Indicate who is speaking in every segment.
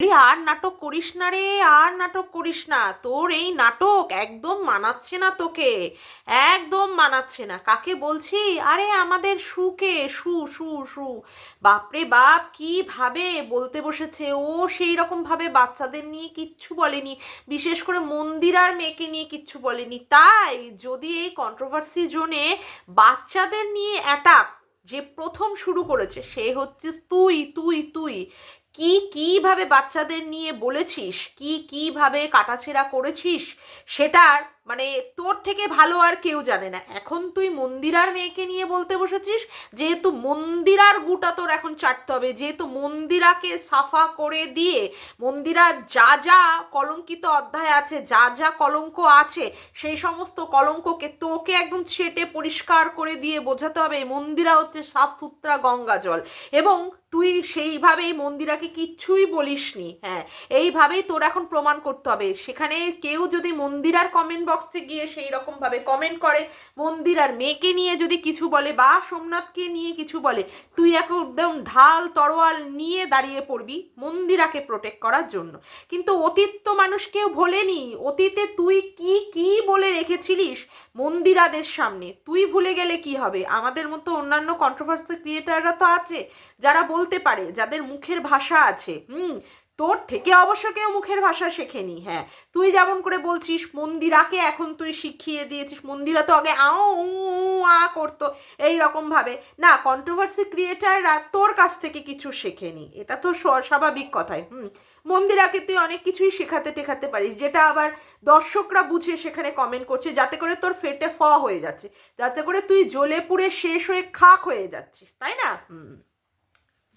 Speaker 1: রে আর নাটক করিস না রে, আর নাটক করিস না। তোর এই নাটক একদম মানাচ্ছে না তোকে, একদম মানাচ্ছে না। কাকে বলছি? আরে আমাদের সুকে, সু সু সু। বাপরে বাপ, কি ভাবে বলতে বসেছে? ও সেই রকম ভাবে বাচ্চাদের নিয়ে কিচ্ছু বলেনি। বিশেষ করে মন্দিরার মেয়েকে নিয়ে কিচ্ছু বলেনি। তাই যদি এই কন্ট্রোভার্সি জোনে বাচ্চাদের নিয়ে অ্যাটাক যে প্রথম শুরু করেছে, সে হচ্ছে তুই তুই তুই। কি কীভাবে বাচ্চাদের নিয়ে বলেছিস? কি কীভাবে কাটাছেড়া করেছিস? সেটার মানে তোর থেকে ভালো আর কেউ জানে না। এখন তুই মন্দিরার মেয়েকে নিয়ে বলতে বসেছিস, যেহেতু মন্দিরার গুটা তোর এখন চাটতে হবে, যেহেতু মন্দিরাকে সাফা করে দিয়ে মন্দিরার যা যা কলঙ্কিত অধ্যায় আছে, যা যা কলঙ্ক আছে, সেই সমস্ত কলঙ্ককে তোকে একদম ছেটে পরিষ্কার করে দিয়ে বোঝাতে হবে মন্দিরা হচ্ছে সাফ সুতরা গঙ্গা জল। এবং তুই সেইভাবেই মন্দিরাকে কিচ্ছুই বলিসনি হ্যাঁ এইভাবেই তোর এখন প্রমাণ করতে হবে। সেখানে কেউ যদি মন্দিরার কমেন্ট বক্সে গিয়ে সেই রকমভাবে কমেন্ট করে, মন্দির আর মেয়েকে নিয়ে যদি কিছু বলে বা সোমনাথকে নিয়ে কিছু বলে, তুই একদম ঢাল তরোয়াল নিয়ে দাঁড়িয়ে পড়বি মন্দিরাকে প্রোটেক্ট করার জন্য। কিন্তু অতীত তো মানুষ কেউ ভোলেনি। অতীতে তুই কি কি বলে রেখেছিলিস মন্দিরাদের সামনে? তুই ভুলে গেলে কি হবে? আমাদের মতো অন্যান্য কন্ট্রোভার্সি ক্রিয়েটাররা তো আছে, যারা বলতে পারে, যাদের মুখের ভাষা আছে। হুম তোর থেকে অবশ্য কেউ মুখের ভাষা শেখেনি হ্যাঁ। তুই যেমন করে বলছিস, মন্দিরাকে এখন তুই শিখিয়ে দিয়েছিস, মন্দিরা তো আগে আও আ করতো, এই রকম ভাবে। না কন্ট্রোভার্সি ক্রিয়েটাররা তোর কাছ থেকে কিছু শেখেনি, এটা তো স্বাভাবিক কথাই, হুম। মন্দিরাকে তুই অনেক কিছুই শেখাতে টেখাতে পারিস, যেটা আবার দর্শকরা বুঝে সেখানে কমেন্ট করছে, যাতে করে তোর ফেটে ফ হয়ে যাচ্ছে, যাতে করে তুই জ্বলে পুড়ে শেষ হয়ে খাক হয়ে যাচ্ছিস, তাই না? হুম।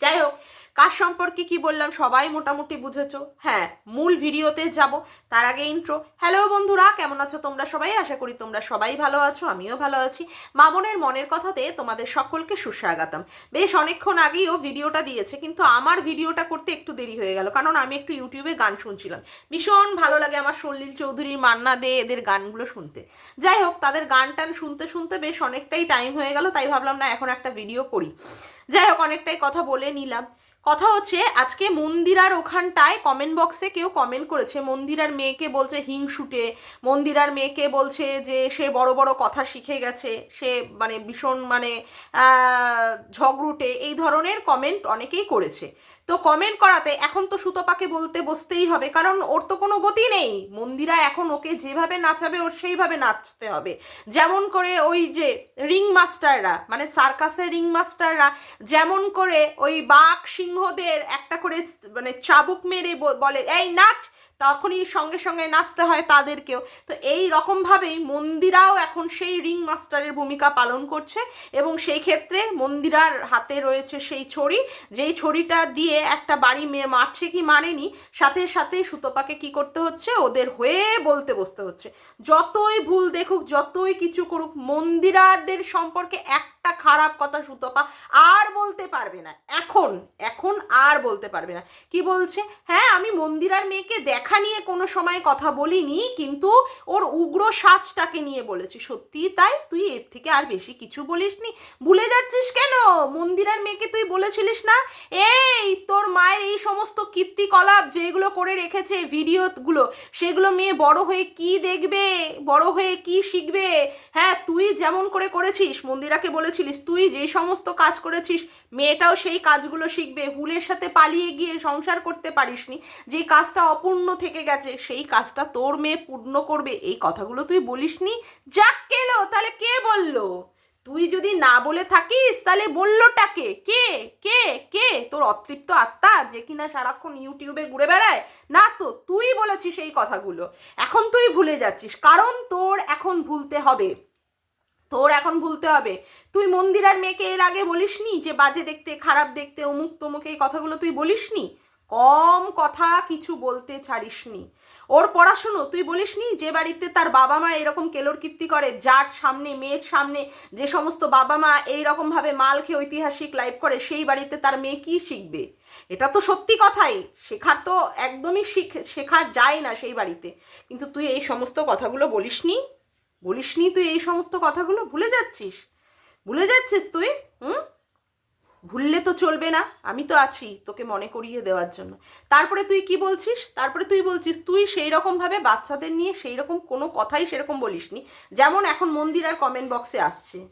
Speaker 1: যাই হোক কার সম্পর্কে কি বললাম? সবাই মোটামুটি বুঝেছ? হ্যাঁ মূল ভিডিওতে যাব। তার আগে ইন্ট্রো হ্যালো বন্ধুরা, কেমন আছো তোমরা সবাই? আশা করি তোমরা সবাই ভালো আছো, আমিও ভালো আছি। মামনের মনের কথাতে তোমাদের সকলকে সুস্বাগতম। বেশ অনেকক্ষণ আগেই ও ভিডিওটা দিয়েছে, কিন্তু আমার ভিডিওটা করতে একটু দেরি হয়ে গেল, কারণ আমি একটু ইউটিউবে গান শুনছিলাম। ভীষণ ভালো লাগে আমার সল্লিল চৌধুরীর মান্না দে এদের গানগুলো শুনতে। যাই হোক, তাদের গান টান শুনতে শুনতে বেশ অনেকটাই টাইম হয়ে গেল, তাই ভাবলাম না, এখন একটা ভিডিও করি। যাই হোক, অনেকটাই কথা বলে নিলাম। কথা হচ্ছে, আজকে মন্দিরার ওখানটায় কমেন্ট বক্সে কেউ কমেন্ট করেছে। মন্দিরার মেয়েকে বলছে হিংসুটে, মন্দিরার মেয়েকে বলছে যে সে বড় বড় কথা শিখে গেছে, সে মানে ভীষণ মানে ঝগড়ুটে, এই ধরনের কমেন্ট অনেকেই করেছে। তো কমেন্ট করাতে এখন তো সুতপাকে বলতে বসতেই হবে, কারণ ওর তো কোনো গতি নেই। মন্দিরা এখন ওকে যেভাবে নাচাবে, ওর সেইভাবে নাচতে হবে। যেমন করে ওই যে রিং মাস্টাররা মানে সার্কাসের রিং মাস্টাররা যেমন করে ওই বাঘ সিংহদের একটা করে মানে চাবুক মেরে বলে, এই, নাচ! তখনই সঙ্গে সঙ্গে নাচতে হয় তাদেরকেও। তো এই রকমভাবেই মন্দিরাও এখন সেই রিং মাস্টারের ভূমিকা পালন করছে এবং সেই ক্ষেত্রে মন্দিরার হাতে রয়েছে সেই ছড়ি। যেই ছড়িটা দিয়ে একটা বাড়ি মেয়ে মারছে কি মানেনি, সাথে সাথে সুতপাকে কি করতে হচ্ছে? ওদের হয়ে বলতে বসতে হচ্ছে। যতই ভুল দেখুক, যতই কিছু করুক, মন্দিরাদের সম্পর্কে একটা খারাপ কথা সুতপা আর বলতে পারবে না। এখন এখন আর বলতে পারবে না। কি বলছে? হ্যাঁ আমি মন্দিরার মেয়েকে দেখা নিয়ে কোনো সময় কথা বলিনি, কিন্তু ওর উগ্র সাজটাকে নিয়ে বলেছি। সত্যি তাই? তুই এর থেকে আর বেশি কিছু বলিসনি? ভুলে যাচ্ছিস কেন? মন্দিরার মেয়েকে তুই বলেছিলিস না? এই, তোর মায়ের এই সমস্ত কীর্তিকলাপ যেগুলো করে রেখেছে ভিডিওগুলো, সেগুলো মেয়ে বড় হয়ে কি দেখবে? বড় হয়ে কি শিখবে? হ্যাঁ তুই যেমন করে করেছিস, মন্দিরাকে বলেছিলিস তুই যে সমস্ত কাজ করেছিস, মেয়েটাও সেই কাজগুলো শিখবে। হুলের সাথে পালিয়ে গিয়ে সংসার করতে পারিসনি। যে কাজটা অপূর্ণ থেকে গেছে, সেই কাজটা তোর মেয়ে পূর্ণ করবে। এই কথাগুলো তুই বলিসনি? যাক কেলো, তাহলে কে বলল? তুই যদি না বলে থাকিস, তাহলে বললোটাকে কে? কে? কে? তোর অতৃপ্ত আত্মা যে কিনা সারাক্ষণ ইউটিউবে ঘুরে বেড়ায়? না তো, তুই বলেছিস এই কথাগুলো। এখন তুই ভুলে যাচ্ছিস, কারণ তোর এখন ভুলতে হবে। তোর এখন ভুলতে হবে। তুই মন্দিরার মেয়েকে এর আগে বলিসনি যে বাজে দেখতে, খারাপ দেখতে, অমুক তমুক এই কথাগুলো তুই বলিসনি? কম কথা কিছু বলতে ছাড়িসনি। ওর পড়াশুনো, তুই বলিসনি যে বাড়িতে তার বাবা মা এরকম কেলোর কীর্তি করে, যার সামনে, মেয়ের সামনে যে সমস্ত বাবা মা এই এইরকমভাবে মাল খেয়ে ঐতিহাসিক লাইভ করে, সেই বাড়িতে তার মেয়ে কি শিখবে? এটা তো সত্যি কথাই। শেখার তো একদমই শিখ শেখার যায় না সেই বাড়িতে। কিন্তু তুই এই সমস্ত কথাগুলো বলিসনি? বলিসনি তুই এই সমস্ত কথাগুলো? ভুলে যাচ্ছিস? ভুলে যাচ্ছিস তুই? হুম? ভুললে তো চলবে না। আমি তো আছি তোকে মনে করিয়ে দেওয়ার জন্য। তারপরে তুই কি বলছিস? তারপরে তুই বলছিস, তুই সেই রকমভাবে বাচ্চাদের নিয়ে সেই রকম কোনো কথাই সেরকম বলিসনি, যেমন এখন মন্দির আর কমেন্ট বক্সে আসছে।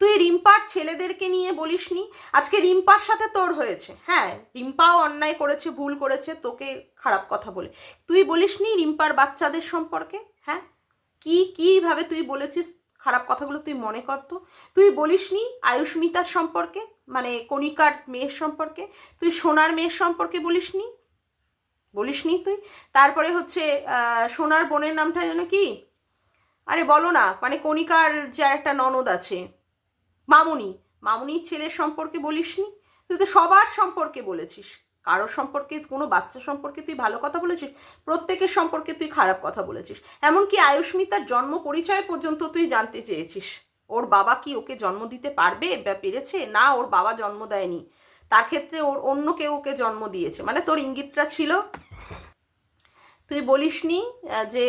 Speaker 1: তুই রিম্পার ছেলেদেরকে নিয়ে বলিসনি? আজকে রিম্পার সাথে তোর হয়েছে। হ্যাঁ রিম্পাও অন্যায় করেছে, ভুল করেছে, তোকে খারাপ কথা বলে। তুই বলিসনি রিম্পার বাচ্চাদের সম্পর্কে? হ্যাঁ? কি, কীভাবে তুই বলেছিস খারাপ কথাগুলো তুই মনে করতো তুই বলিসনি আয়ুষ্মিতার সম্পর্কে মানে কণিকার মেয়ের সম্পর্কে, তুই সোনার মেয়ের সম্পর্কে বলিসনি? বলিসনি তুই? তারপরে হচ্ছে সোনার বোনের নামটা যেন কি? আরে বলো না মানে কণিকার যে একটা ননদ আছে, মামুনি, মামুনির ছেলের সম্পর্কে বলিসনি? তুই তো সবার সম্পর্কে বলেছিস। কারোর সম্পর্কে, কোনো বাচ্চা সম্পর্কে তুই ভালো কথা বলেছিস? প্রত্যেকের সম্পর্কে তুই খারাপ কথা বলেছিস। এমনকি আয়ুষ্মিতার জন্ম পরিচয় পর্যন্ত তুই জানতে চেয়েছিস। ওর বাবা কি ওকে জন্ম দিতে পারবে বা পেরেছে? না, ওর বাবা জন্ম দেয়নি। তার ক্ষেত্রে ওর অন্য কেউ ওকে জন্ম দিয়েছে। মানে তোর ইঙ্গিতটা ছিল? তুই বলিসনি যে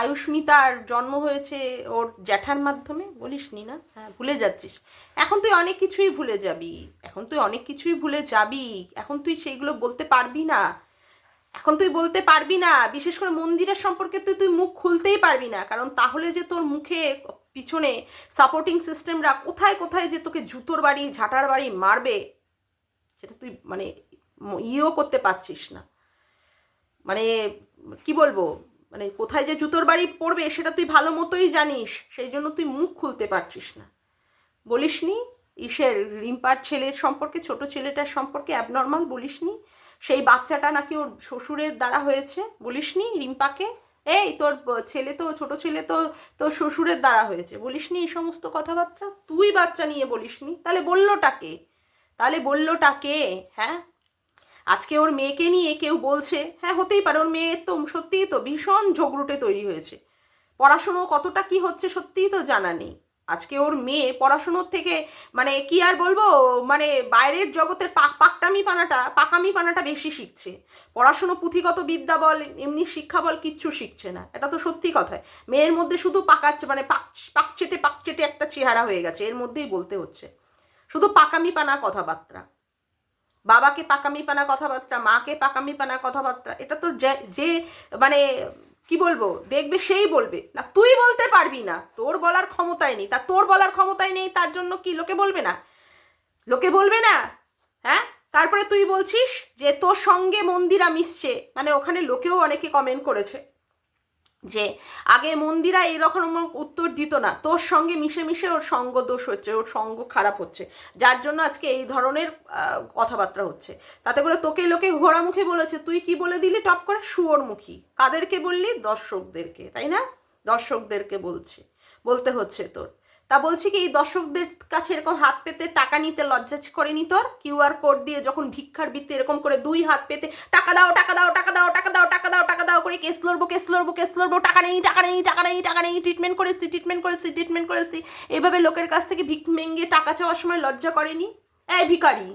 Speaker 1: আয়ুষ্মিতার জন্ম হয়েছে ওর জ্যাঠার মাধ্যমে? বলিসনি না? হ্যাঁ ভুলে যাচ্ছিস। এখন তুই অনেক কিছুই ভুলে যাবি। এখন তুই অনেক কিছুই ভুলে যাবি। এখন তুই সেইগুলো বলতে পারবি না। এখন তুই বলতে পারবি না। বিশেষ করে মন্দিরের সম্পর্কে তুই তুই মুখ খুলতেই পারবি না। কারণ তাহলে যে তোর মুখে পিছনে সাপোর্টিং সিস্টেমরা কোথায় কোথায় যে তোকে জুতোর বাড়ি, ঝাঁটার বাড়ি মারবে, সেটা তুই মানে ইয়েও করতে পারছিস না। মানে কি বলব? মানে কোথায় যে জুতোর বাড়ি পড়বে সেটা তুই ভালো মতোই জানিস, সেই জন্য তুই মুখ খুলতে পারছিস না। বলিসনি? ইসের রিম্পার ছেলের সম্পর্কে, ছোট ছেলেটার সম্পর্কে অ্যাবনর্মাল বলিস নি সেই বাচ্চাটা নাকি ওর শ্বশুরের দ্বারা হয়েছে? বলিসনি রিম্পাকে? এই তোর ছেলে তো, ছোট ছেলে তো, তোর শ্বশুরের দ্বারা হয়েছে। বলিসনি এই সমস্ত কথাবার্তা? তুই বাচ্চা নিয়ে বলিস নি তাহলে বললোটাকে তাহলে বললোটাকে হ্যাঁ? আজকে ওর মেয়েকে নিয়ে কেউ বলছে হ্যাঁ হতেই পারে, ওর মেয়ে তো সত্যিই তো ভীষণ ঝগড়ুটে তৈরি হয়েছে। পড়াশুনো কতটা কি হচ্ছে সত্যিই তো জানা নেই। আজকে ওর মেয়ে পড়াশুনোর থেকে মানে কি আর বলব মানে বাইরের জগতের পাক পাকটামি পানাটা পাকামি পানাটা বেশি শিখছে। পড়াশুনো পুঁথিগত বিদ্যা বল, এমনি শিক্ষা বল কিচ্ছু শিখছে না। এটা তো সত্যি কথায় মেয়ের মধ্যে শুধু পাকাচ্ছে মানে পাক, পাকচেটে পাকচেটে একটা চেহারা হয়ে গেছে, এর মধ্যেই বলতে হচ্ছে। শুধু পাকামি পানা কথাবার্তা। বাবাকে পাকামি পানা কথাবার্তা, মাকে পাকামি পানা কথাবার্তা, এটা তো যে যে মানে কি বলব, দেখবে সেই বলবে। না, তুই বলতে পারবি না, তোর বলার ক্ষমতাই নেই। তা তোর বলার ক্ষমতাই নেই, তার জন্য কি লোকে বলবে না? লোকে বলবে না? হ্যাঁ? তারপরে তুই বলছিস যে তোর সঙ্গে মন্দিরা মিশছে। মানে ওখানে লোকেও অনেকে কমেন্ট করেছে। যে আগে মন্দিরা এরকম উত্তর দিত না। তোর সঙ্গে মিশে মিশে ওর সঙ্গ দোষ হচ্ছে, ওর সঙ্গ খারাপ হচ্ছে। যার জন্য আজকে এই ধরনের কথাবার্তা হচ্ছে। তাতে করে তোকে লোকে ঘোড়া মুখে বলেছে, তুই কি বলে দিলি? টপ করে শুয়োরমুখী কাদেরকে বললি? দর্শকদেরকে, তাই না? দর্শকদেরকে বলছে, বলতে হচ্ছে তোর। তা বলছি কি, এই দর্শকদের কাছে এরকম হাত পেতে টাকা নিতে লজ্জা করেনি তোর? কিউআর কোড দিয়ে যখন ভিক্ষার বৃত্তে এরকম করে দুই হাত পেতে, টাকা দাও টাকা দাও টাকা দাও টাকা দাও টাকা দাও টাকা দাও করে কেস লড়বো কেস লড়বো কেস লড়বো, টাকা নেই টাকা নেই টাকা নেই টাকা নেই ট্রিটমেন্ট করেছি ট্রিটমেন্ট করেছি ট্রিটমেন্ট করেছি। এইভাবে লোকের কাছ থেকে ভিক মেঙ্গে টাকা চাওয়ার সময় লজ্জা করেনি? এই ভিখারি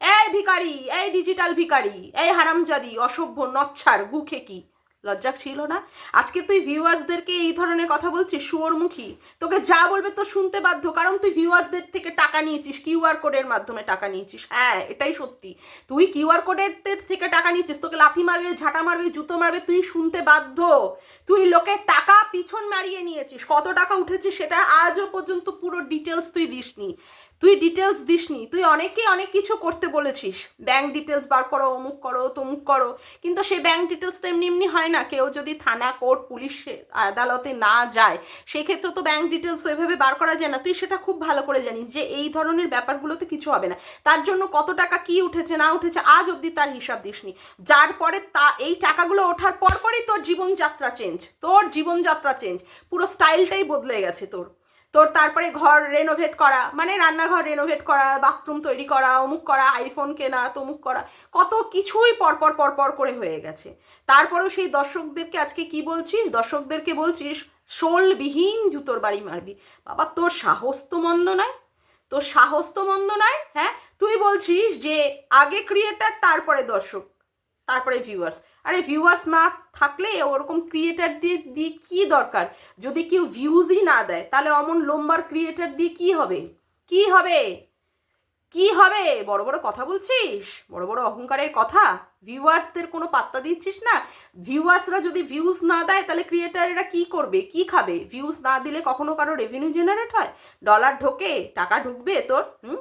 Speaker 1: এই ভিখারি, এই ডিজিটাল ভিখারি, এই হারামজাদি, অসভ্য, নচ্ছার গুখে কি লজ্জা ছিল না। আজকে তুই ভিউয়ার্সদেরকে এই ধরনের কথা বলছিস, শুয়োরমুখী। তোকে যা বলবে তো শুনতে বাধ্য, কারণ তুই ভিউয়ার্সদের থেকে টাকা নিয়েছিস কিউআর কোডের মাধ্যমে টাকা নিয়েছিস। হ্যাঁ এটাই সত্যি। তুই কিউআর কোডের থেকে টাকা নিয়েছিস, তোকে লাথি মারবে, ঝাঁটা মারবে, জুতো মারবে, তুই শুনতে বাধ্য। তুই লোকের টাকা পিছন মারিয়ে নিয়েছিস। কত টাকা উঠেছে সেটা আজও পর্যন্ত পুরো ডিটেলস তুই দিসনি। তুই ডিটেলস দিসনি, তুই অনেকেই অনেক কিছু করতে বলেছিস। ব্যাংক ডিটেলস বার করো, অমুক করো, তমুক করো। কিন্তু সেই ব্যাংক ডিটেলস তো এমনি এমনি হয় না, কেউ যদি থানা কোর্ট পুলিশ আদালতে না যায়, সেক্ষেত্রে তো ব্যাংক ডিটেলস ওইভাবে বার করা যায় না। তুই সেটা খুব ভালো করে জানিস যে এই ধরনের ব্যাপারগুলোতে কিছু হবে না। তার জন্য কত টাকা কি উঠেছে, না উঠেছে, আজ অবধি তার হিসাব দিসনি। যার পরে তা, এই টাকাগুলো ওঠার পর পরই তোর জীবনযাত্রা চেঞ্জ তোর জীবনযাত্রা চেঞ্জ পুরো স্টাইলটাই বদলে গেছে তোর। তোর তারপরে ঘর রেনোভেট করা মানে রান্নাঘর রেনোভেট করা বাথরুম তৈরি করা, অমুক করা আইফোন কেনা, তমুক করা, কত কিছুই পরপর পরপর করে হয়ে গেছে। তারপরেও সেই দর্শকদেরকে আজকে কি বলছিস? দর্শকদেরকে বলছিস, শোলবিহীন জুতোর বাড়ি মারবি। বাবা, তোর সাহস তো মন্দ নয়। তোর সাহস তো মন্দ নয় হ্যাঁ? তুই বলছিস যে আগে ক্রিয়েটার তারপরে দর্শক। তারপরে ভিউয়ার্স আরে ভিউয়ার্স না থাকলে ওরকম ক্রিয়েটার দিয়ে দিয়ে কী দরকার? যদি কেউ ভিউজই না দেয়, তাহলে অমন লম্বার ক্রিয়েটার দিয়ে কি হবে? কি হবে? কি হবে? বড় বড় কথা বলছিস? বড় বড় অহংকারের কথা? ভিউয়ার্সদের কোনো পাত্তা দিচ্ছিস না? ভিউয়ার্সরা যদি ভিউজ না দেয়, তাহলে ক্রিয়েটারেরা কি করবে? কি খাবে? ভিউজ না দিলে কখনো কারও রেভিনিউ জেনারেট হয়? ডলার ঢোকে, টাকা ঢুকবে, তোর, হুম?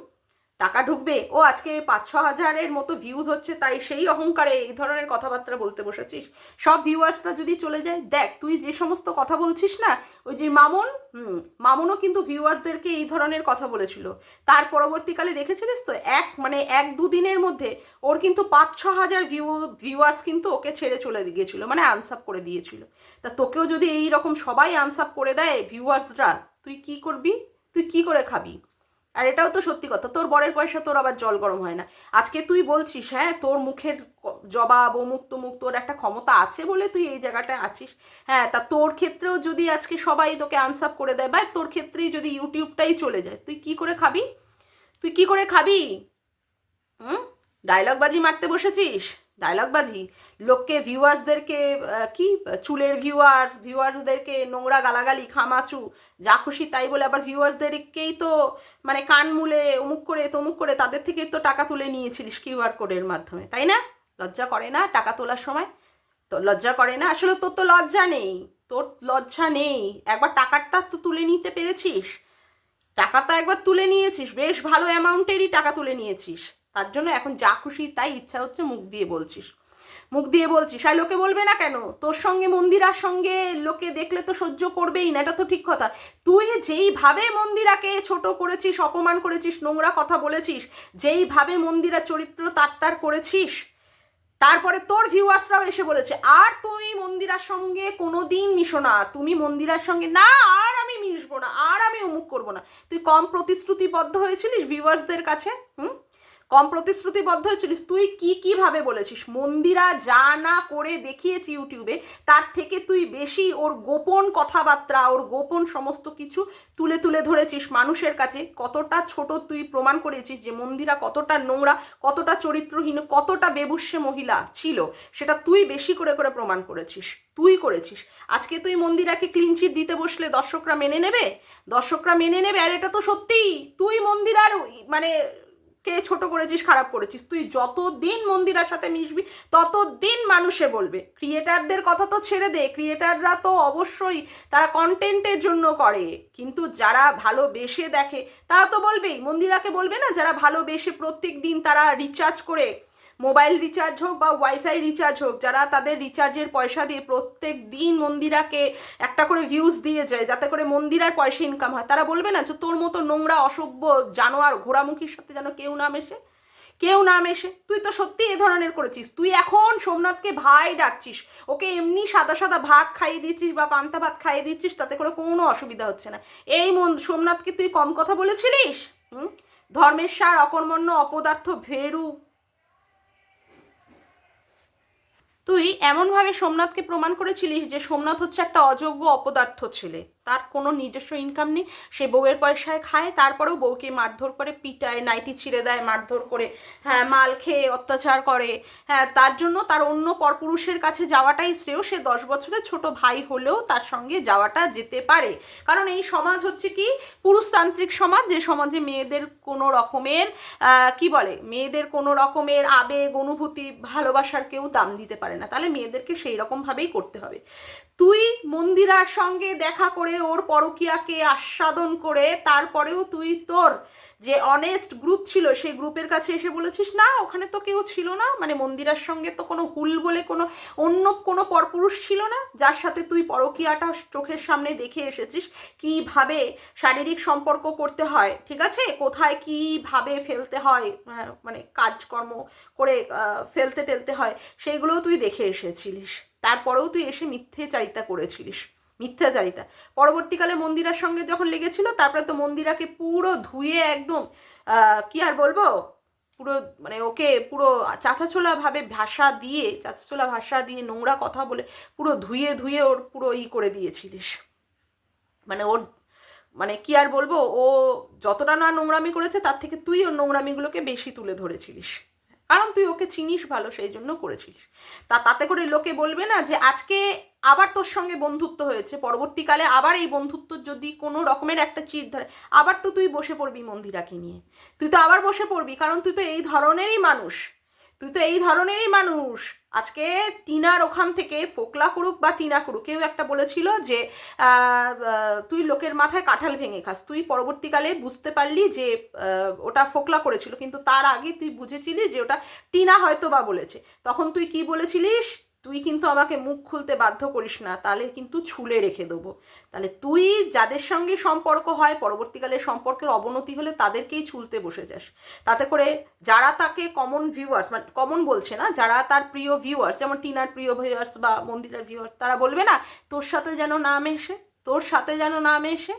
Speaker 1: টাকা ঢুকবে। ও আজকে পাঁচ ছ হাজারের মতো ভিউজ হচ্ছে, তাই সেই অহংকারে এই ধরনের কথাবার্তা বলতে বসেছিস। সব ভিউয়ার্সরা যদি চলে যায়, দেখ, তুই যে সমস্ত কথা বলছিস না, ওই যে মামুন, হুম, মামুনও কিন্তু ভিউয়ারদেরকে এই ধরনের কথা বলেছিল। তার পরবর্তীকালে দেখেছিলিস তো? এক মানে এক দুদিনের মধ্যে ওর কিন্তু পাঁচ ছ হাজার ভিউ ভিউয়ার্স কিন্তু ওকে ছেড়ে চলে গিয়েছিল মানে আনসাপ করে দিয়েছিল। তা তোকেও যদি এই রকম সবাই আনসাপ করে দেয় ভিউয়ার্সরা তুই কি করবি? তুই কি করে খাবি? আর এটাও তো সত্যি কথা, তোর বরের পয়সা তোর আবার জল গরম হয় না। আজকে তুই বলছিস হ্যাঁ তোর মুখের জবাব অমুক তমুক তোর একটা ক্ষমতা আছে বলে তুই এই জায়গাটায় আছিস। হ্যাঁ তা তোর ক্ষেত্রেও যদি আজকে সবাই তোকে আনসাপ করে দেয়, বা তোর ক্ষেত্রেই যদি ইউটিউবটাই চলে যায়, তুই কি করে খাবি? তুই কি করে খাবি? হুম? ডায়লগবাজি মারতে বসেছিস? ডায়লগবাজি লোককে ভিউয়ার্সদেরকে কি? চুলের ভিউয়ার্স ভিউয়ার্সদেরকে নোংরা গালাগালি, খামাচু, যা খুশি তাই বলে, আবার ভিউয়ার্সদেরকেই তো মানে কান মুলে, অমুক করে, তমুক করে, তাদের থেকে তো টাকা তুলে নিয়েছিলিস কিউআর কোডের মাধ্যমে, তাই না? লজ্জা করে না টাকা তোলার সময়? তো লজ্জা করে না? আসলে তোর তো লজ্জা নেই, তোর লজ্জা নেই, একবার টাকাটা তো তুলে নিতে পেরেছিস, টাকা তো একবার তুলে নিয়েছিস, বেশ ভালো অ্যামাউন্টেরই টাকা তুলে নিয়েছিস। তার জন্য এখন যা খুশি তাই ইচ্ছা হচ্ছে মুখ দিয়ে বলছিস। মুখ দিয়ে বলছিস। আর লোকে বলবে না কেন? তোর সঙ্গে, মন্দিরার সঙ্গে লোকে দেখলে তো সহ্য করবেই না, এটা তো ঠিক কথা। তুই যেইভাবে মন্দিরাকে ছোট করেছিস, অপমান করেছিস, নোংরা কথা বলেছিস, যেইভাবে মন্দিরা চরিত্র তার করেছিস, তারপরে তোর ভিউয়ার্সরাও এসে বলেছে, আর তুমি মন্দিরার সঙ্গে কোনো দিন মিশো না। তুমি মন্দিরার সঙ্গে না, আর আমি মিশবো না, আর আমি অমুক করব না। তুই কম প্রতিশ্রুতিবদ্ধ হয়েছিলিস ভিউয়ার্সদের কাছে? হুম? কম প্রতিশ্রুতিবদ্ধ হয়েছিলিস তুই কি কীভাবে বলেছিস? মন্দিরা যা না করে দেখিয়েছি ইউটিউবে, তার থেকে তুই বেশি ওর গোপন কথাবার্তা, ওর গোপন সমস্ত কিছু তুলে তুলে ধরেছিস মানুষের কাছে। কতটা ছোট তুই প্রমাণ করেছিস যে মন্দিরা কতটা নোংরা, কতটা চরিত্রহীন, কতটা বেবুষ্যে মহিলা ছিল, সেটা তুই বেশি করে করে প্রমাণ করেছিস, তুই করেছিস। আজকে তুই মন্দিরাকে ক্লিনচিট দিতে বসলে দর্শকরা মেনে নেবে? দর্শকরা মেনে নেবে, আর এটা তো সত্যি তুই মন্দিরার মানে কে ছোট করেছিস, খারাপ করেছিস। তুই যতদিন মন্দিরার সাথে মিশবি, ততদিন মানুষে বলবে। ক্রিয়েটারদের কথা তো ছেড়ে দে ক্রিয়েটাররা তো অবশ্যই তারা কন্টেন্টের জন্য করে। কিন্তু যারা ভালোবেসে দেখে, তারা তো বলবেই, মন্দিরাকে বলবে না, যারা ভালোবেসে প্রত্যেক দিন তারা রিচার্জ করে মোবাইল রিচার্জ হোক বা ওয়াইফাই রিচার্জ হোক, যারা তাদের রিচার্জের পয়সা দিয়ে প্রত্যেক দিন মন্দিরাকে একটা করে ভিউজ দিয়ে যায়, যাতে করে মন্দিরার পয়সা ইনকাম হয়। তারা বলবে না যে তোর মতো নোংরা, অসভ্য জানোয়ার ঘোড়ামুখীর সাথে যেন কেউ না মেশে। কেউ না মেশে। তুই তো সত্যি এ ধরনের করেছিস। তুই এখন সোমনাথকে ভাই ডাকছিস। ওকে এমনি সাদা সাদা ভাত খাইয়ে দিচ্ছিস বা পান্তা ভাত খাইয়ে দিচ্ছিস, তাতে করে কোনো অসুবিধা হচ্ছে না। এই মন সোমনাথকে তুই কম কথা বলেছিলিস? হুম? ধর্মের সার, অকর্মণ্য, অপদার্থ, ভেরু তুই এমনভাবে সোমনাথকে প্রমাণ করেছিলিস যে সোমনাথ হচ্ছে একটা অযোগ্য অপদার্থ ছেলে। তার কোনো নিজস্ব ইনকাম নেই। সে বউয়ের পয়সায় খায়, তারপরেও বউকে মারধর করে, পিটায়, নাইটি ছিঁড়ে দেয়, মারধর করে হ্যাঁ মাল খেয়ে অত্যাচার করে হ্যাঁ তার জন্য তার অন্য পরপুরুষের কাছে যাওয়াটাই শ্রেয়। সে দশ বছরের ছোট ভাই হলেও তার সঙ্গে যাওয়াটা যেতে পারে। কারণ এই সমাজ হচ্ছে কি? পুরুষতান্ত্রিক সমাজ, যে সমাজে মেয়েদের কোনো রকমের কি বলে? মেয়েদের কোনো রকমের আবেগ, অনুভূতি, ভালোবাসার কেউ দাম দিতে পারে না। তাহলে মেয়েদেরকে সেই রকমভাবেই করতে হবে। তুই মন্দিরার সঙ্গে দেখা করে ওর পরকিয়াকে আস্বাদন করে তারপরেও তুই তোর যে অনেস্ট গ্রুপ ছিল সেই গ্রুপের কাছে এসে বলেছিস না ওখানে তো কেউ ছিল না। মানে মন্দিরার সঙ্গে তো কোনো হুল বলে কোনো অন্য কোনো পরপুরুষ ছিল না? যার সাথে তুই পরকিয়াটা চোখের সামনে দেখে এসেছিস কীভাবে শারীরিক সম্পর্ক করতে হয় ঠিক আছে? কোথায় কীভাবে ফেলতে হয় হ্যাঁ, মানে কাজকর্ম করে ফেলতে টেলতে হয় সেইগুলোও তুই দেখে এসেছিলিস। তারপরেও তুই এসে মিথ্যেচারিতা করেছিলিস। মিথ্যাচারিতা। পরবর্তীকালে মন্দিরার সঙ্গে যখন লেগেছিল, তারপরে তো মন্দিরাকে পুরো ধুয়ে একদম কি আর বলব? পুরো মানে ওকে পুরো চাচাছোলা ভাবে ভাষা দিয়ে চাচাছোলা ভাষা দিয়ে নোংরা কথা বলে পুরো ধুয়ে ধুয়ে ওর পুরো ই করে দিয়েছিলিস। মানে ওর মানে কি আর বলব? ও যতটা না নোংরামি করেছে, তার থেকে তুই ওর নোংরামিগুলোকে বেশি তুলে ধরেছিলিস। কারণ তুই ওকে চিনিস ভালো সেই জন্য করেছিস তা তাতে করে লোকে বলবে না যে আজকে আবার তোর সঙ্গে বন্ধুত্ব হয়েছে, পরবর্তীকালে আবার এই বন্ধুত্ব যদি কোনো রকমের একটা চির ধরে, আবার তো তুই বসে পড়বি মন্দিরাকে নিয়ে। তুই তো আবার বসে পড়বি, কারণ তুই তো এই ধরনেরই মানুষ। তুই তো এই ধরনেরই মানুষ। আজকে টিনার ওখান থেকে ফোকলা করুক বা টিনা করুক কেউ একটা বলেছিল যে তুই লোকের মাথায় কাঁঠাল ভেঙে খাস। তুই পরবর্তীকালে বুঝতে পারলি যে ওটা ফোকলা করেছিল, কিন্তু তার আগে তুই বুঝেছিলি যে ওটা টিনা হয়তো বা বলেছে। তখন তুই কি বলেছিলিস? তুই কিন্তু আমাকে মুখ খুলতে বাধ্য করিস না, তাহলে কিন্তু ছুলে রেখে দেবো। তাহলে তুই যাদের সঙ্গে সম্পর্ক হয়, পরবর্তীকালে সম্পর্কের অবনতি হলে তাদেরকেই ছুলতে বসে যাস। তাতে করে যারা তাকে কমন ভিউয়ার্স মানে কমন বলছে না, যারা তার প্রিয় ভিউয়ার্স যেমন টিনার প্রিয় ভিউয়ার্স বা মন্দিরের ভিউয়ার্স তারা বলবে না, তোর সাথে যেন নাম এসে, তোর সাথে যেন নাম এসে।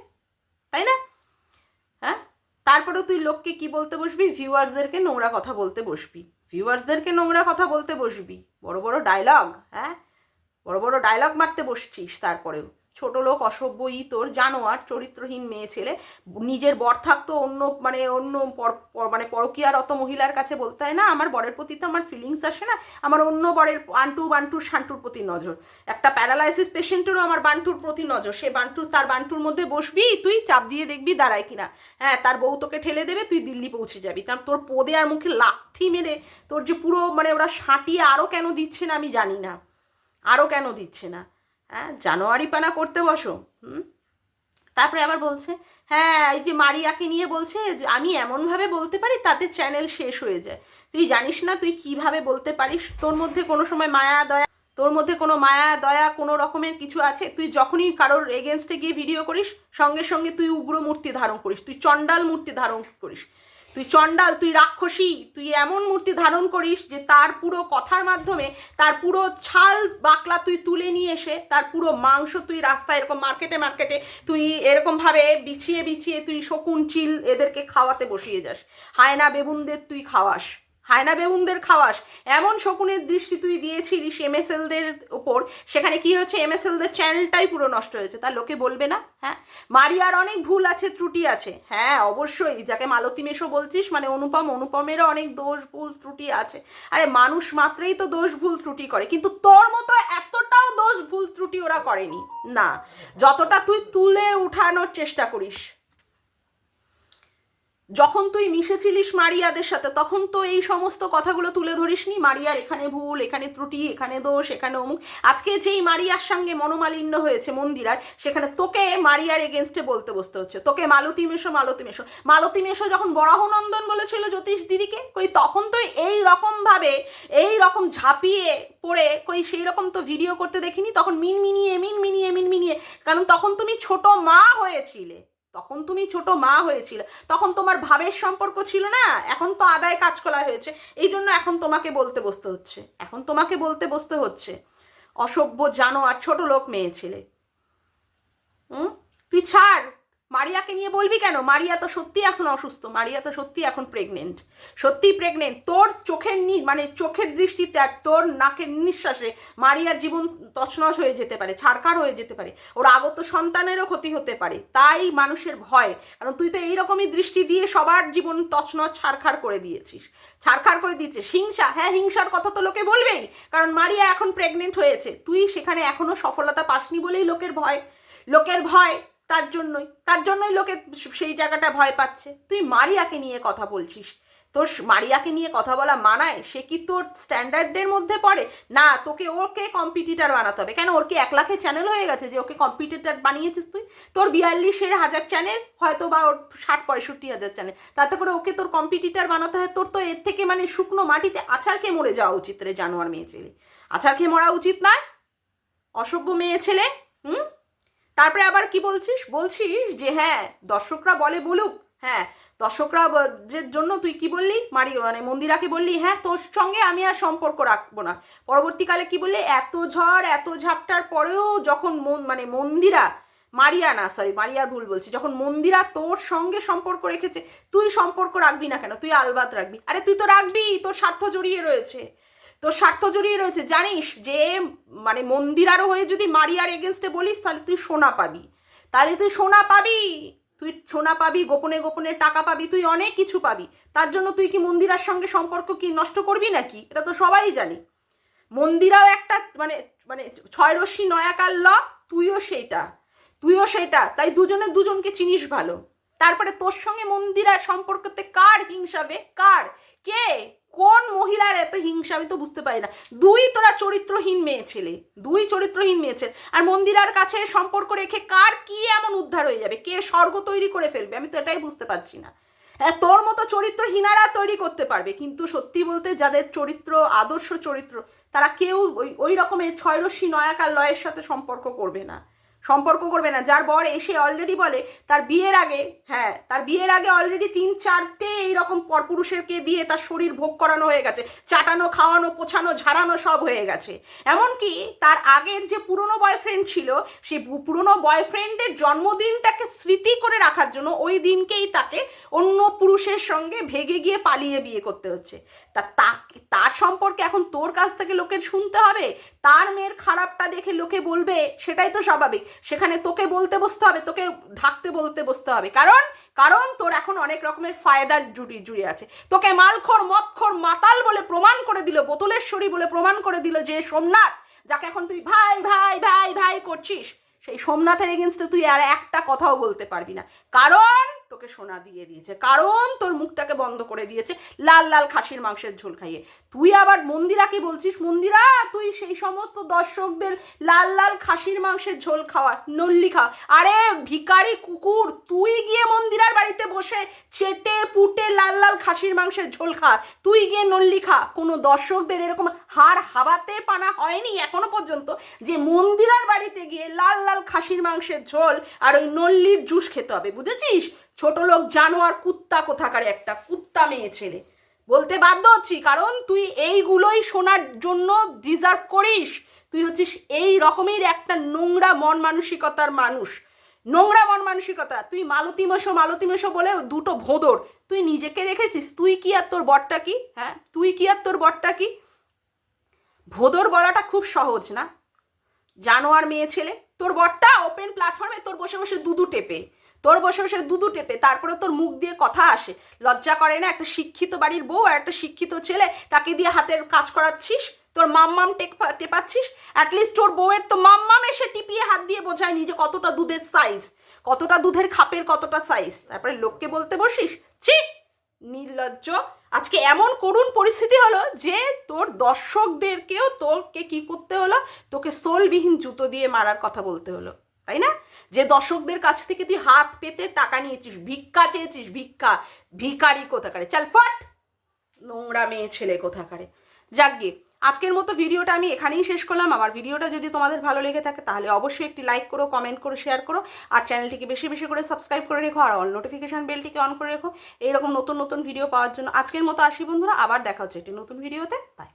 Speaker 1: তাই না? হ্যাঁ? তারপরে তুই লোককে কি বলতে বসবি? ভিউয়ার্সদেরকে নোংরা কথা বলতে বসবি। ভিউয়ার্সদেরকে নোংরা কথা বলতে বসবি। বড় বড় ডায়লগ হ্যাঁ? বড় বড় ডায়লগ মারতে বসছিস তারপরেও। ছোট লোক অসভ্যই তোর জানোয়ার, চরিত্রহীন মেয়ে ছেলে। নিজের বর থাকতো অন্য মানে অন্য মানে পরকীয়ারত মহিলার কাছে বলতে হয় না, আমার বরের প্রতি তো আমার ফিলিংস আসে না, আমার অন্য বরের আন্টু বান্টুর শান্টুর প্রতি নজর। একটা প্যারালাইসিস পেশেন্টেরও আমার বান্টুর প্রতি নজর, সে বান্টুর তার বান্টুর মধ্যে বসবি, তুই চাপ দিয়ে দেখবি দাঁড়ায় কিনা। হ্যাঁ তার বউ তোকে ঠেলে দেবে, তুই দিল্লি পৌঁছে যাবি। কারণ তোর পদে আর মুখে লাথি মেরে, তোর যে পুরো মানে ওরা সাঁটিয়ে আরও কেন দিচ্ছে না আমি জানি না। আরও কেন দিচ্ছে না। হ্যাঁ জানুয়ারি পানা করতে বসো, হুম? তারপরে আবার বলছে হ্যাঁ এই যে মারিয়াকে নিয়ে বলছে যে আমি এমনভাবে বলতে পারি তাতে চ্যানেল শেষ হয়ে যায়। তুই জানিস না তুই কীভাবে বলতে পারিস? তোর মধ্যে কোনো সময় মায়া, দয়া, তোর মধ্যে কোনো মায়া, দয়া, কোনো রকমের কিছু আছে? তুই যখনই কারোর এগেনস্টে গিয়ে ভিডিও করিস, সঙ্গে সঙ্গে তুই উগ্র মূর্তি ধারণ করিস, তুই চণ্ডাল মূর্তি ধারণ করিস। তুই চণ্ডাল, তুই রাক্ষসী, তুই এমন মূর্তি ধারণ করিস যে তার পুরো কথার মাধ্যমে, তার পুরো ছাল বাকলা তুই তুলে নিয়ে এসে, তার পুরো মাংস তুই রাস্তায় এরকম মার্কেটে মার্কেটে তুই এরকমভাবে বিছিয়ে বিছিয়ে তুই শকুন, চিল এদেরকে খাওয়াতে বসিয়ে যাস। হায়না বেবুনদের তুই খাওয়াস। হায়না বেগুনদের খাওয়াস। এমন শকুনের দৃষ্টি তুই দিয়েছিলিস এমএসএলদের ওপর, সেখানে কি হয়েছে? এমএসএলদের চ্যানেলটাই পুরো নষ্ট হয়েছে, তা লোকে বলবে না হ্যাঁ? মারিয়ার অনেক ভুল আছে, ত্রুটি আছে। হ্যাঁ অবশ্যই, যাকে মালতী মেশো বলছিস মানে অনুপম, অনুপমেরও অনেক দোষ ভুল ত্রুটি আছে। আরে, মানুষ মাত্রেই তো দোষ ভুল ত্রুটি করে, কিন্তু তোর মতো এতটাও দোষ ভুল ত্রুটি ওরা করেনি। না, যতটা তুই তুলে উঠানোর চেষ্টা করিস। যখন তুই মিশেছিলিস মারিয়াদের সাথে, তখন তো এই সমস্ত কথাগুলো তুলে ধরিসনি? মারিয়ার এখানে ভুল, এখানে ত্রুটি, এখানে দোষ, এখানে অমুক। আজকে যেই মারিয়ার সঙ্গে মনোমালিন্য হয়েছে মন্দিরার সেখানে তোকে মারিয়ার এগেনস্টে বলতে বসতে হচ্ছে। তোকে মালতী মেশো মালতী মেশো। মালতী মেশো যখন বরাহনন্দন বলেছিল জ্যোতিষ দিদিকে, কই তখন তো এই রকম ভাবে এই রকম ঝাঁপিয়ে পড়ে, কই সেই রকম তো ভিডিও করতে দেখিনি, তখন মিন মিনিয়ে মিন মিনিয়ে মিন মিনিয়ে কারণ তখন তুমি ছোট মা হয়েছিলে। তখন তুমি ছোট মা হয়েছিল। তখন তোমার ভাবের সম্পর্ক ছিল না? এখন তো আদায় কাজ করা হয়েছে। এই জন্য এখন তোমাকে বলতে বসতে হচ্ছে। এখন তোমাকে বলতে বসতে হচ্ছে। অসভ্য জানো আর ছোট লোক মেয়ে ছেলে। হুম? তুই ছাড়। মারিয়াকে নিয়ে বলবি কেন? মারিয়া তো সত্যি এখন অসুস্থ। মারিয়া তো সত্যি এখন প্রেগনেন্ট সত্যি প্রেগনেন্ট তোর চোখের নি মানে চোখের দৃষ্টিতে আর তোর নাকের নিঃশ্বাসে মারিয়ার জীবন তছনছ হয়ে যেতে পারে ছাড়খাড় হয়ে যেতে পারে। ওর আগত সন্তানেরও ক্ষতি হতে পারে, তাই মানুষের ভয়। কারণ তুই তো এইরকমই দৃষ্টি দিয়ে সবার জীবন তছনছ ছাড়খাড় করে দিয়েছিস। ছাড়খাড় করে দিয়েছিস। হিংসা? হ্যাঁ হিংসার কথা তো লোকে বলবেই। কারণ মারিয়া এখন প্রেগনেন্ট হয়েছে। তুই সেখানে এখনও সফলতা পাসনি বলেই লোকের ভয়। লোকের ভয় তার জন্যই তার জন্যই লোকে সেই জায়গাটা ভয় পাচ্ছে। তুই মারিয়াকে নিয়ে কথা বলছিস। তোর মারিয়াকে নিয়ে কথা বলা মানায়? সে কি তোর স্ট্যান্ডার্ডের মধ্যে পড়ে? না, তোকে ওকে কম্পিটিটার বানাতে হবে। কেন? ওর কি এক লাখে চ্যানেল হয়ে গেছে যে ওকে কম্পিটিটার বানিয়েছিস তুই? তোর বিয়াল্লিশের হাজার চ্যানেল হয়তো বা ওর ষাট, পঁয়ষট্টি হাজার চ্যানেল তাতে করে ওকে তোর কম্পিটিটার বানাতে হয়। তোর তো এর থেকে মানে শুকনো মাটিতে আছাড় খেয়ে মরে যাওয়া উচিত রে জানোয়ার মেয়ে ছেলে। আছাড় খেয়ে মরা উচিত নয়। অসভ্য মেয়ে ছেলে, হুম? তারপরে আবার কি বলছিস? বলছিস যে হ্যাঁ দর্শকরা বলে বলুক। হ্যাঁ দর্শকরা জন্য তুই কি বললি? মারি মানে মন্দিরাকে বললি হ্যাঁ তোর সঙ্গে আমি আর সম্পর্ক রাখব না। পরবর্তীকালে কি বললি? এত ঝড়, এত ঝাপটার পরেও যখন মন মানে মন্দিরা, মারিয়া না সরি মারিয়া ভুল বলছি, যখন মন্দিরা তোর সঙ্গে সম্পর্ক রেখেছে, তুই সম্পর্ক রাখবি না কেন? তুই আলবাত রাখবি। আরে, তুই তো রাখবি, তোর স্বার্থ জড়িয়ে রয়েছে। তোর স্বার্থ জড়িয়ে রয়েছে। জানিস যে মানে মন্দির মন্দিরারও হয়ে যদি মারিয়ার এগেনস্টে বলিস, তাহলে তুই সোনা পাবি। তাহলে তুই সোনা পাবি। তুই সোনা পাবি, গোপনে গোপনে টাকা পাবি, তুই অনেক কিছু পাবি। তার জন্য তুই কি মন্দিরার সঙ্গে সম্পর্ক কি নষ্ট করবি নাকি? এটা তো সবাই জানি। মন্দিরাও একটা মানে মানে ছয় রশ্মি নয়াকার ল, তুইও সেইটা। তুইও সেটা তাই দুজনে দুজনকে চিনিস ভালো। তারপরে তোর সঙ্গে মন্দিরার সম্পর্কতে কার হিংসাবে কার? কে? কোন মহিলার এত হিংসা আমি তো বুঝতে পারি না। দুই তোরা চরিত্রহীন মেয়ে ছেলে, দুই চরিত্রহীন মেয়ে ছেলে। আর মন্দিরার কাছে সম্পর্ক রেখে কার কি এমন উদ্ধার হয়ে যাবে? কে স্বর্গ তৈরি করে ফেলবে? আমি তো এটাই বুঝতে পারছি না। হ্যাঁ তোর মতো চরিত্রহীনারা তৈরি করতে পারবে, কিন্তু সত্যি বলতে যাদের চরিত্র, আদর্শ চরিত্র, তারা কেউ ওই ওই রকমের ছয়রশ্মি নয়াকার লয়ের সাথে সম্পর্ক করবে না। সম্পর্ক করবে না। যার বর এসে অলরেডি বলে, তার বিয়ের আগে হ্যাঁ তার বিয়ের আগে অলরেডি তিন চারটে এইরকম পরপুরুষেরকে দিয়ে তার শরীর ভোগ করানো হয়ে গেছে। চাটানো, খাওয়ানো, পোছানো, ঝাড়ানো সব হয়ে গেছে। এমনকি তার আগের যে পুরনো বয়ফ্রেন্ড ছিল পু- পুরনো বয়ফ্রেন্ডের জন্মদিনটাকে স্মৃতি করে রাখার জন্য ওই দিনকেই তাকে অন্য পুরুষের সঙ্গে ভেগে গিয়ে পালিয়ে বিয়ে করতে হচ্ছে। তা তার সম্পর্কে এখন তোর কাছ থেকে লোকের শুনতে হবে। তার মেয়ের খারাপটা দেখে লোকে বলবে, সেটাই তো স্বাভাবিক। সেখানে তোকে বলতে বসতে হবে, তোকে ঢাকতে বলতে বসতে হবে। কারণ কারণ তোর এখন অনেক রকমের ফায়দার জুড়ি, জুড়ে আছে। তোকে মালখোর, মদখোর, মাতাল বলে প্রমাণ করে দিল, বোতলেশ্বরী বলে প্রমাণ করে দিল যে সোমনাথ, যাকে এখন তুই ভাই ভাই ভাই ভাই করছিস, সেই সোমনাথের এগেনস্টে তুই আর একটা কথাও বলতে পারবি না। কারণ তোকে সোনা দিয়ে দিয়েছে। কারণ তোর মুখটাকে বন্ধ করে দিয়েছে লাল লাল খাসির মাংসের ঝোল খাইয়ে। তুই আবার মন্দিরাকে বলছিস? মন্দিরা, তুই সেই সমস্ত দর্শকদের লাল লাল খাসির মাংসের ঝোল খাওয়া, নল্লি খাওয়া। আরে ভিখারি কুকুর, তুই গিয়ে মন্দিরার বাড়িতে বসে চেটে পুটে লাল লাল খাসির মাংসের ঝোল খা। তুই গিয়ে নল্লি খা। কোনো দর্শকদের এরকম হাড় হাওয়াতে পানা হয়নি এখনও পর্যন্ত যে মন্দিরার বাড়িতে গিয়ে লাল লাল খাসির মাংসের ঝোল আর ওই নল্লির জুস খেতে হবে, বুঝেছিস? ছোট লোক জানোয়ার কুত্তা কোথাকার একটা কুত্তা মেয়ে ছেলে। বলতে বাধ্য হচ্ছি কারণ তুই এইগুলোই শোনার জন্য ডিজার্ভ করিস। তুই হচ্ছিস এই রকমের একটা নোংরা মন মানসিকতার মানুষ। নোংরা মন মানসিকতা, তুই মালতী মেশো মালতী মেশো বলে দুটো ভোঁদর। তুই নিজেকে দেখেছিস? তুই কি আর তোর বরটা কি? হ্যাঁ তুই কি আর তোর বরটা কি? ভোদর বলাটা খুব সহজ না? জানোয়ার মেয়ে ছেলে, তোর বরটা ওপেন প্ল্যাটফর্মে তোর বসে বসে দুদু টেপে। তোর বসে বসে দুদু টেপে তারপরে তোর মুখ দিয়ে কথা আসে। লজ্জা করে না, একটা শিক্ষিত বাড়ির বউ আর একটা শিক্ষিত ছেলে, তাকে দিয়ে হাতের কাজ করাচ্ছিস? তোর মাম্মাম টেক টেপাচ্ছিস? অ্যাটলিস্ট তোর বউয়ের তো মাম্মাম এসে টিপিয়ে হাত দিয়ে বোঝায়নি যে কতটা দুধের সাইজ কতটা দুধের খাপের কতটা সাইজ তারপরে লোককে বলতে বসিস, ছি! নির্লজ্জ। আজকে এমন করুণ পরিস্থিতি হলো যে তোর দর্শকদেরকেও তোরকে কি করতে হলো? তোকে সোলবিহীন জুতো দিয়ে মারার কথা বলতে হলো। তাই না? যে দর্শকদের কাছ থেকে তুই হাত পেতে টাকা নিয়েছিস, ভিক্ষা চেয়েছিস, ভিক্ষা, ভিখারি কোথাকারে? চাল ফট! নোংরা মেয়ে ছেলে কোথাকারে? যাক গিয়ে আজকের মতো ভিডিওটা আমি এখানেই শেষ করলাম। আমার ভিডিওটা যদি তোমাদের ভালো লেগে থাকে, তাহলে অবশ্যই একটি লাইক করো কমেন্ট করো শেয়ার করো, আর চ্যানেলটিকে বেশি বেশি করে সাবস্ক্রাইব করে রেখো, আর অল নোটিফিকেশান বেলটিকে অন করে রেখো। এইরকম নতুন নতুন ভিডিও পাওয়ার জন্য আজকের মতো আসি বন্ধুরা, আবার দেখা হচ্ছে একটি নতুন ভিডিওতে বাই